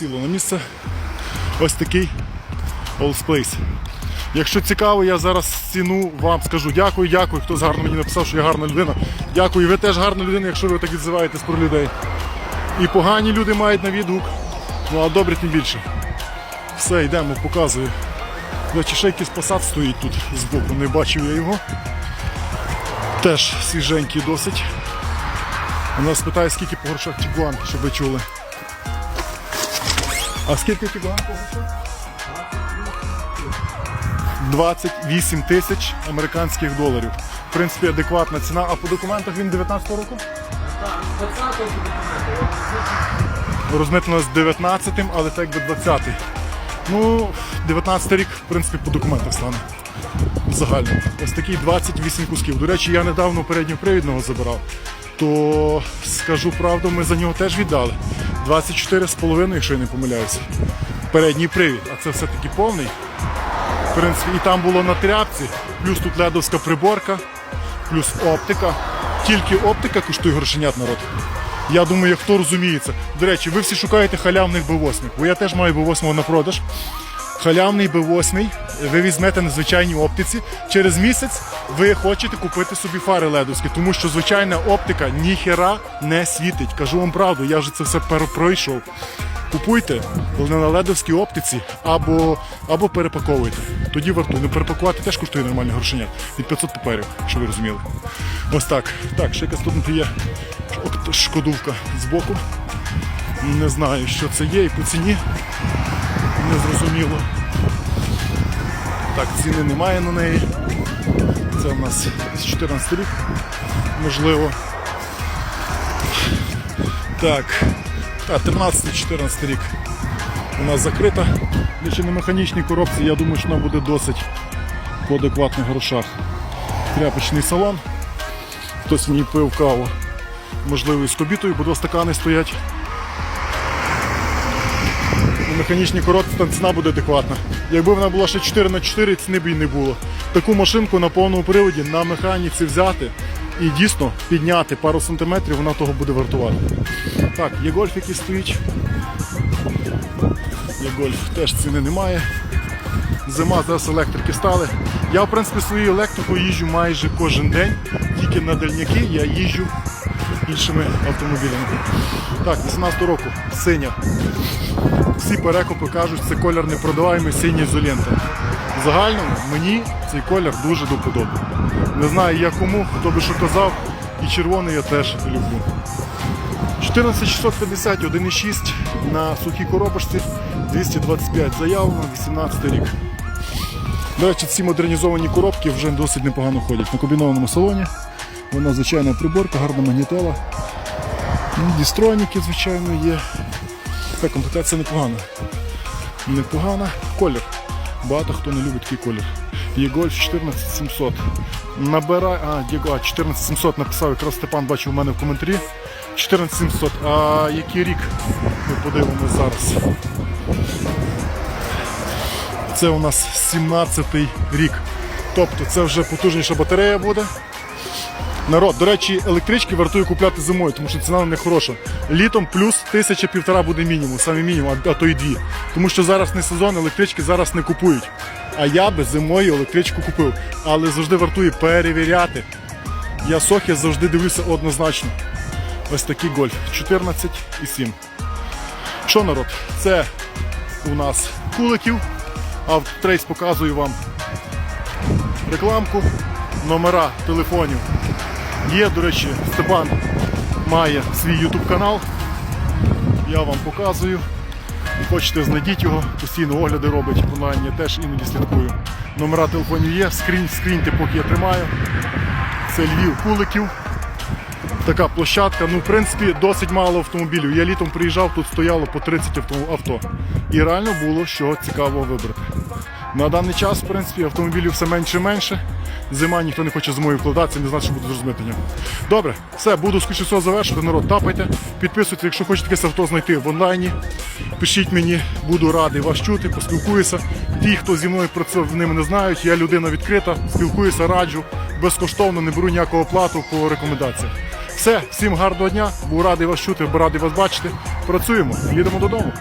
сіло на місце. Ось такий All Space. Якщо цікаво, я зараз ціну вам скажу. Дякую, дякую, хто гарно мені написав, що я гарна людина. Дякую, ви теж гарна людина, якщо ви так відзиваєтесь про людей. І погані люди мають на відгук, ну а добрі тим більше. Все, йдемо, показую. Речі, ще якийсь посад стоїть тут збоку, не бачив я його. Теж свіженький досить. Вона спитає, скільки по грошах Тігуан, щоб ви чули. А скільки грошах? 28 тисяч американських доларів. В принципі, адекватна ціна. А по документах він 19 року? Розмитнено з 19-м, але так би 20-й. Ну, 19-й рік, в принципі, по документах стане. Загально. Ось такий 28 кусків. До речі, я недавно передньопривідного забирав. То скажу правду, ми за нього теж віддали. 24,5, якщо я не помиляюся. Передній привід, а це все-таки повний. В принципі, і там було на тряпці, плюс тут ледовська приборка, плюс оптика. Тільки оптика коштує грошенят народ. Я думаю, хто розуміється. До речі, ви всі шукаєте халявних Б8, бо я теж маю Б8 на продаж. Халявний Б8 ви візьмете на звичайній оптиці. Через місяць ви хочете купити собі фари ледовські, тому що звичайна оптика ніхера не світить. Кажу вам правду, я вже це все пройшов. Купуйте на ледовській оптиці або, або перепаковуйте. Тоді вартує. Ну перепакувати теж коштує нормальні грошення. Від 500 паперів, що ви розуміли. Ось так. Так, ще якась тут є шкодувка збоку. Не знаю, що це є і по ціні. Не зрозуміло. Так, ціни немає на неї. Це у нас з 14 рік, можливо. Так, та 13-14 рік у нас закрита. На механічній коробці, я думаю, що вона буде досить по адекватних грошах. Тряпочний салон. Хтось мені пив каву. Можливо, з кобітою, бо два стакани стоять. На механічній коробці там ціна буде адекватна. Якби вона була ще 4 на 4 ціни б і не було. Таку машинку на повному приводі на механіці взяти і дійсно підняти пару сантиметрів, вона того буде вартувати. Так, є гольф, який стоїть. Є гольф, теж ціни немає. Зима, зараз електрики стали. Я, в принципі, свою електрику їжджу майже кожен день, тільки на дальняки я їжджу іншими автомобілями. Так, 18 року, синя. Всі перекупи кажуть, це колір непродаваємий синя ізолента. В загальному мені цей колір дуже до вподоби. Не знаю я кому, хто би що казав, і червоний я теж люблю. 14650, 1,6 на сухій коробочці, 225 заявлено, 18 рік. До речі, ці модернізовані коробки вже досить непогано ходять. На комбінованому салоні. Вона звичайна приборка, гарна магнітола. Ну, Дістроніки, звичайно, є. Така комплектація непогана. Непогана. Колір. Багато хто не любить такий колір. Є Гольф 14700. Набирай. А, Діго, 14700 написав, якраз Степан бачив у мене в коментарі. 14700. А який рік? Ми подивимось зараз. Це у нас 17-й рік. Тобто це вже потужніша батарея буде. Народ, до речі, електрички вартує купляти зимою, тому що ціна на них хороша. Літом плюс тисяча півтора буде мінімум, саме мінімум, а, то й дві. Тому що зараз не сезон, електрички зараз не купують. А я би зимою електричку купив. Але завжди вартує перевіряти. Я Сохі завжди дивлюся однозначно. Ось такий гольф 14,7. Що народ? Це у нас куликів. Автрейс показую вам рекламку, номера телефонів. Є, до речі, Степан має свій YouTube канал. Я вам показую. Хочете, знайдіть його, постійно огляди робить я теж іноді слідкую. Номера телефонів є, скрінь, скріньте, поки я тримаю. Це Львів Куликів. Така площадка. Ну, в принципі, досить мало автомобілів. Я літом приїжджав, тут стояло по 30 авто- авто. І реально було що цікавого вибрати. На даний час, в принципі, автомобілів все менше і менше. Зима ніхто не хоче зимою вкладатися, не знає, що буде з розмитненням. Добре, все, буду скоріше всього завершувати. Народ, тапайте, підписуйтесь, якщо хочете якесь авто знайти в онлайні. Пишіть мені, буду радий вас чути, поспілкуюся. Ті, хто зі мною про це ними не знають, я людина відкрита, спілкуюся, раджу, безкоштовно, не беру ніякого плату по рекомендаціях. Все, всім гарного дня, був радий вас чути, був радий вас бачити. Працюємо, їдемо додому.